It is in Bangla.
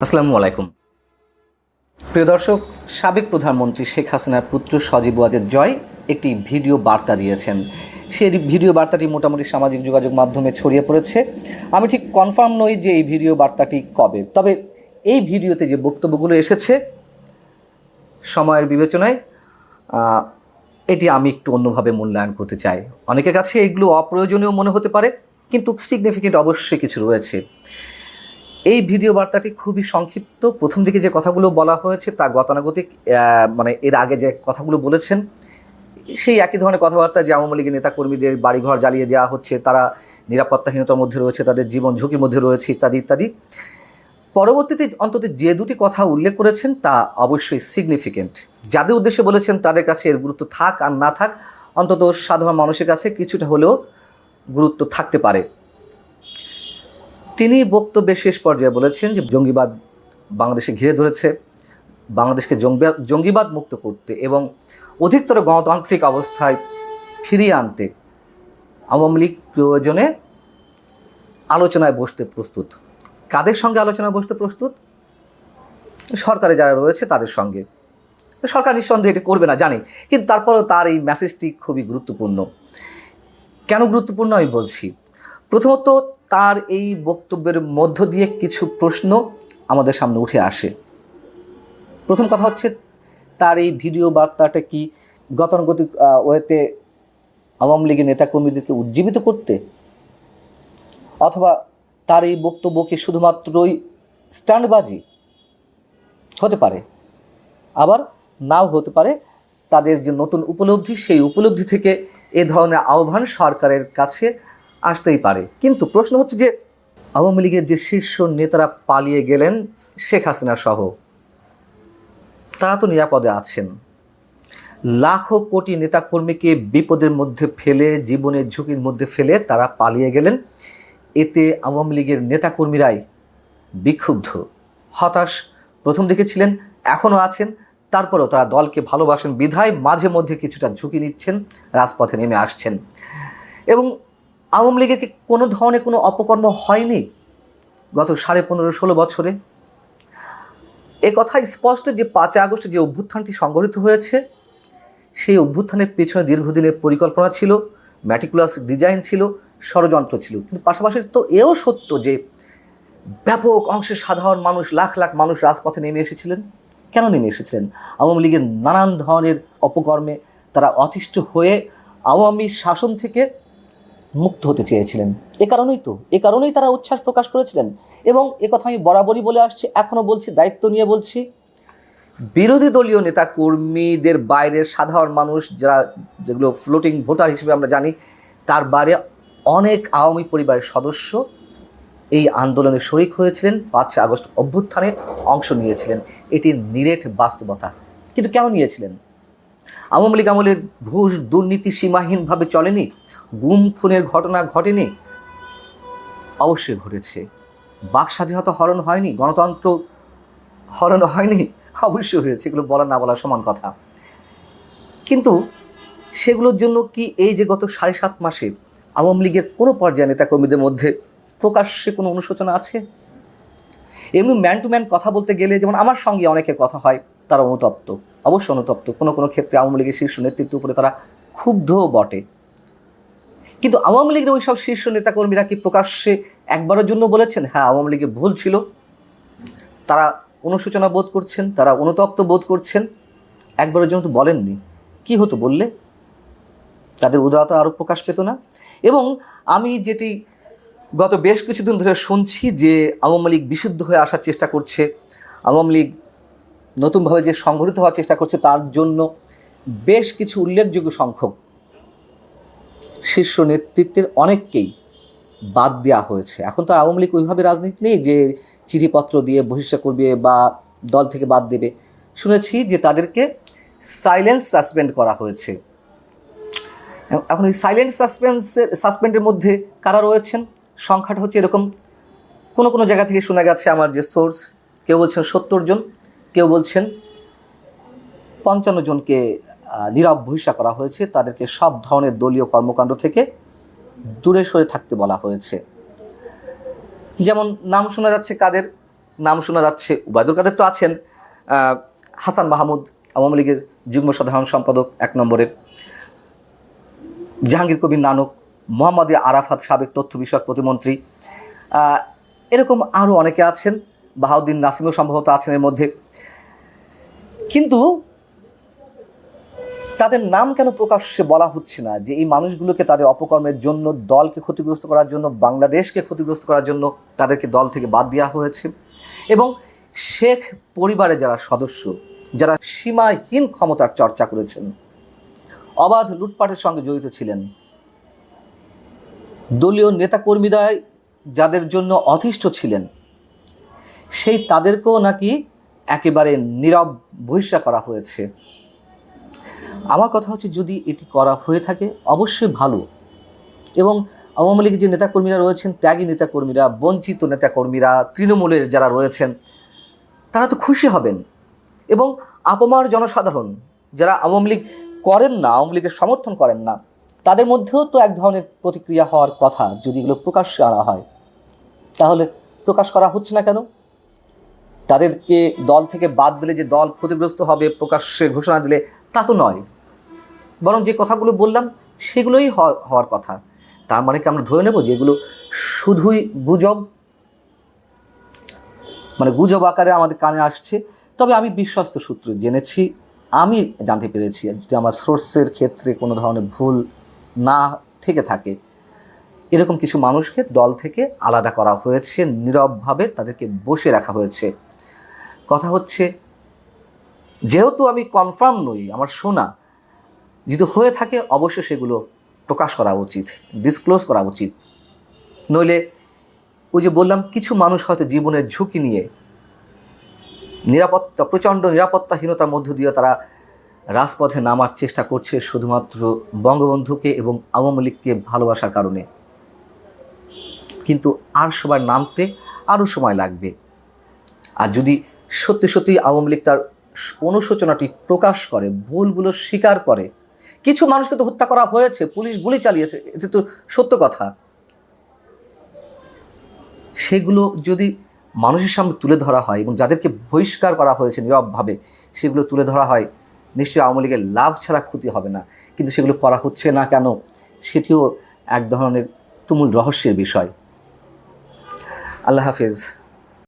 আসসালামু আলাইকুম। প্রিয় দর্শক, সাবেক প্রধানমন্ত্রী শেখ হাসিনার পুত্র সজীব ওয়াজেদ জয় একটি ভিডিও বার্তা দিয়েছেন। সেই ভিডিও বার্তাটি মোটামুটি সামাজিক যোগাযোগ মাধ্যমে ছড়িয়ে পড়েছে। আমি ঠিক কনফার্ম নই যে এই ভিডিও বার্তাটি কবে। তবে এই ভিডিওতে যে বক্তব্যগুলো এসেছে, সময়ের বিবেচনায় এটি আমি একটু অন্যভাবে মূল্যায়ন করতে চাই। অনেকের কাছে এগুলো অপ্রয়োজনীয় মনে হতে পারে, কিন্তু সিগনিফিকেন্ট অবশ্যই কিছু রয়েছে। এই ভিডিও বার্তাটি খুবই সংক্ষিপ্ত। প্রথম দিকে যে কথাগুলো বলা হয়েছে তা গতানুগতিক মানে এর আগে যে কথাগুলো বলেছেন, সেই একই ধরনের কথাবার্তা যে আওয়ামী লীগের নেতাকর্মীদের বাড়িঘর জ্বালিয়ে দেওয়া হচ্ছে, তারা নিরাপত্তাহীনতার মধ্যে রয়েছে, তাদের জীবন ঝুঁকির মধ্যে রয়েছে, ইত্যাদি ইত্যাদি। পরবর্তীতে অন্তত যে দুটি কথা উল্লেখ করেছেন তা অবশ্যই সিগনিফিকেন্ট যাদের উদ্দেশ্যে বলেছেন তাদের কাছে এর গুরুত্ব থাক আর না থাক, অন্তত সাধারণ মানুষের কাছে কিছুটা হলেও গুরুত্ব থাকতে পারে। তিনি বক্তব্যের শেষ পর্যায়ে বলেছেন যে জঙ্গিবাদ বাংলাদেশে ঘিরে ধরেছে, বাংলাদেশকে জঙ্গিবাদ জঙ্গিবাদ মুক্ত করতে এবং অধিকতর গণতান্ত্রিক অবস্থায় ফিরিয়ে আনতে আওয়ামী লীগ প্রয়োজনে আলোচনায় বসতে প্রস্তুত। কাদের সঙ্গে আলোচনায় বসতে প্রস্তুত? সরকারে যারা রয়েছে তাদের সঙ্গে। সরকার নিঃসন্দেহে এটি করবে না, জানি, কিন্তু তারপরেও তার এই মেসেজটি খুবই গুরুত্বপূর্ণ। কেন গুরুত্বপূর্ণ আমি বলছি। প্রথমত তার এই বক্তব্যের মধ্য দিয়ে কিছু প্রশ্ন আমাদের সামনে উঠে আসে। প্রথম কথা হচ্ছে, তার এই ভিডিও বার্তাটা কি গতানুগতিক ওয়েতে আওয়ামী লীগের নেতাকর্মীদেরকে উজ্জীবিত করতে? অথবা তার এই বক্তব্যকে শুধুমাত্রই স্ট্যান্ডবাজি হতে পারে? আবার নাও হতে পারে, তাদের যে নতুন উপলব্ধি, সেই উপলব্ধি থেকে এ ধরনের আহ্বান সরকারের কাছে আসতেই পারে। কিন্তু প্রশ্ন হচ্ছে যে, আওয়ামী লীগের যে শীর্ষ নেতারা পালিয়ে গেলেন শেখ হাসিনা সহ, তারা তো নিরাপদে আছেন। লাখো কোটি নেতাকর্মীকে বিপদের মধ্যে ফেলে, জীবনের ঝুঁকির মধ্যে ফেলে তারা পালিয়ে গেলেন। এতে আওয়ামী লীগের নেতাকর্মীরাই বিক্ষুব্ধ, হতাশ, প্রথম দিকে ছিলেন এখনও আছেন। তারপরেও তারা দলকে ভালোবাসেন, বিধায় মাঝে মধ্যে কিছুটা ঝুঁকি নিচ্ছেন, রাজপথে নেমে আসছেন। এবং আওয়ামী লীগের কি কোনো ধরনের কোনো অপকর্ম হয়নি গত সাড়ে পনেরো ষোলো বছরে? এ কথা স্পষ্ট যে পাঁচই আগস্ট যে অভ্যুত্থানটি সংগঠিত হয়েছে, সেই অভ্যুত্থানের পেছনে দীর্ঘদিনের পরিকল্পনা ছিল ম্যাটিকুলাস ডিজাইন ছিল, ষড়যন্ত্র ছিল। কিন্তু পাশাপাশি তো এও সত্য যে ব্যাপক অংশের সাধারণ মানুষ, লাখ লাখ মানুষ রাজপথে নেমে এসেছিলেন। কেন নেমে এসেছিলেন? আওয়ামী লীগের নানান ধরনের অপকর্মে তারা অতিষ্ঠ হয়ে আওয়ামী শাসন থেকে মুক্ত হতে চেয়েছিলেন। এ কারণেই তো, এ কারণেই তারা উচ্ছ্বাস প্রকাশ করেছিলেন। এবং এ কথা আমি বরাবরই বলে আসছি এখনও বলছি, দায়িত্ব নিয়ে বলছি। বিরোধী দলীয় নেতা কর্মীদের বাইরের সাধারণ মানুষ যারা যেগুলো ফ্লোটিং ভোটার হিসেবে আমরা জানি, তার বাইরে অনেক আওয়ামী পরিবারের সদস্য এই আন্দোলনে শরিক হয়েছিলেন পাঁচই আগস্ট অভ্যুত্থানে অংশ নিয়েছিলেন। এটি নিরেট বাস্তবতা। কিন্তু কেন নিয়েছিলেন? আওয়ামী লীগ আমলের ঘুষ দুর্নীতি সীমাহীনভাবে চলেনি? গুম খুনের ঘটনা ঘটেনি। অবশ্যই ঘটেছে। বাক স্বাধীনতা হরণ হয়নি, গণতন্ত্র হরণ হয়নি, অবশ্যই হয়েছে, এগুলো বলা না বলা সমান কথা। কিন্তু সেগুলোর জন্য কি এই যে গত সাড়ে সাত মাসে আওয়ামী লীগের কোনো পর্যায়ে নেতাকর্মীদের মধ্যে প্রকাশ্যে কোনো অনুশোচনা আছে? এমনি ম্যান টু ম্যান কথা বলতে গেলে যেমন আমার সঙ্গে অনেকের কথা হয়, তারা অনুতপ্ত। অবশ্য অনুতপ্ত। কোনো কোনো ক্ষেত্রে আওয়ামী লীগের শীর্ষ নেতৃত্ব উপরে তারা ক্ষুব্ধও বটে। কিন্তু আওয়ামী লীগের ওই সব শীর্ষ নেতাকর্মীরা কি প্রকাশ্যে একবারের জন্য বলেছেন? হ্যাঁ আওয়ামী লীগের ভুল ছিল। তারা অনুশোচনা বোধ করছেন, তারা অনুতপ্ত বোধ করছেন। একবারের জন্য তো বলেননি। কি হতো বললে? তাদের উদারতা আরও প্রকাশ পেত না। এবং আমি যেটি গত বেশ কিছুদিন ধরে শুনছি যে আওয়ামী লীগ বিশুদ্ধ হয়ে আসার চেষ্টা করছে, আওয়ামী লীগ নতুনভাবে যে সংগঠিত হওয়ার চেষ্টা করছে, তার জন্য বেশ কিছু উল্লেখযোগ্য সংখ্যক শীর্ষ নেতৃত্বের অনেককেই বাদ দেওয়া হয়েছে। এখন তো আওয়ামী লীগ ওইভাবে রাজনীতি নেই যে চিঠিপত্র দিয়ে বহিষ্কার করবে বা দল থেকে বাদ দেবে। শুনেছি যে তাদেরকে সাইলেন্স সাসপেন্ড করা হয়েছে। এখন এই সাইলেন্ট সাসপেন্সের সাসপেন্ডের মধ্যে কারা রয়েছেন? সংখ্যাটা হচ্ছে এরকম। কোনো কোনো জায়গা থেকে শোনা গেছে আমার যে সোর্স কেউ বলছেন সত্তর জন, কেউ বলছেন পঞ্চান্ন জনকে নীরব বহিষ্কার করা হয়েছে। তাদেরকে সব ধরনের দলীয় কর্মকাণ্ড থেকে দূরে সরে থাকতে বলা হয়েছে। যেমন নাম শোনা যাচ্ছে কাদের? নাম শোনা যাচ্ছে উবায়দুল কাদের তো আছেন। হাসান মাহমুদ, আওয়ামী লীগের যুগ্ম সাধারণ সম্পাদক এক নম্বরের জাহাঙ্গীর কবির নানক, মোহাম্মদ আরাফাত সাবেক তথ্য বিষয়ক প্রতিমন্ত্রী। এরকম আরও অনেকে আছেন। বাহাউদ্দিন নাসিমও সম্ভবত আছেন এর মধ্যে। কিন্তু তাদের নাম কেন প্রকাশ্যে বলা হচ্ছে না? যে এই মানুষগুলোকে তাদের অপকর্মের জন্য, দলকে ক্ষতিগ্রস্ত করার জন্য, বাংলাদেশকে ক্ষতিগ্রস্ত করার জন্য তাদেরকে দল থেকে বাদ দেওয়া হয়েছে? এবং শেখ পরিবারের যারা সদস্য, যারা সীমাহীন ক্ষমতার চর্চা করেছেন, অবাধ লুটপাটের সঙ্গে জড়িত ছিলেন, দলীয় নেতাকর্মীরা যাদের জন্য অতিষ্ঠ ছিলেন, সেই তাদেরকেও নাকি একেবারে নীরব বহিষ্কার করা হয়েছে। আমার কথা হচ্ছে যদি এটি করা হয়ে থাকে, অবশ্যই ভালো। এবং আওয়ামী লীগের যে নেতাকর্মীরা রয়েছেন, ত্যাগী নেতাকর্মীরা, বঞ্চিত নেতাকর্মীরা, তৃণমূলের যারা রয়েছেন, তারা তো খুশি হবেন। এবং আপমার জনসাধারণ, যারা আওয়ামী লীগ করেন না, আওয়ামী লীগের সমর্থন করেন না, তাদের মধ্যেও তো এক ধরনের প্রতিক্রিয়া হওয়ার কথা যদি এগুলো প্রকাশ্যে আনা হয়। তাহলে প্রকাশ করা হচ্ছে না কেন? তাদেরকে দল থেকে বাদ দিলে যে দল ক্ষতিগ্রস্ত হবে, প্রকাশ্যে ঘোষণা দিলে তা তো নয়। বরং যে কথাগুলো বললাম সেগুলোই হওয়ার কথা। তার মানে কি আমরা ধরে নেব যে এগুলো শুধুই গুজব? মানে গুজব আকারে আমাদের কানে আসছে। তবে আমি বিশ্বস্ত সূত্রে জেনেছি, আমি জানতে পেরেছি যদি আমার সোর্সের ক্ষেত্রে কোনো ধরনের ভুল না থেকে থাকে। এরকম কিছু মানুষকে দল থেকে আলাদা করা হয়েছে, নীরবভাবে তাদেরকে বসে রাখা হয়েছে। কথা হচ্ছে, যেহেতু আমি কনফার্ম নই, আমার শোনা যদি হয়ে থাকে, অবশ্যই সেগুলো প্রকাশ করা উচিত ডিসক্লোজ করা উচিত। নইলে ওই যে বললাম, কিছু মানুষ হয়তো জীবনের ঝুঁকি নিয়ে নিরাপত্তা, প্রচণ্ড নিরাপত্তাহীনতার মধ্য দিয়ে তারা রাজপথে নামার চেষ্টা করছে শুধুমাত্র বঙ্গবন্ধুকে এবং আওয়ামী লীগকে ভালোবাসার কারণে। কিন্তু আর সবার নামতে আরও সময় লাগবে। আর যদি সত্যি সত্যি আওয়ামী লীগ তার অনুশোচনাটি প্রকাশ করে, ভুলগুলো স্বীকার করে কিছু মানুষকে তো হত্যা করা হয়েছে, পুলিশ গুলি চালিয়েছে এটা তো সত্য কথা। সেগুলো যদি মানুষের সামনে তুলে ধরা হয় এবং যাদেরকে বহিষ্কার করা হয়েছে নীরবভাবে, সেগুলো তুলে ধরা হয়, নিশ্চয়ই আওয়ামী লীগের লাভ ছাড়া ক্ষতি হবে না। কিন্তু সেগুলো করা হচ্ছে না কেন, সেটিও এক ধরনের তুমুল রহস্যের বিষয়। আল্লাহ হাফিজ।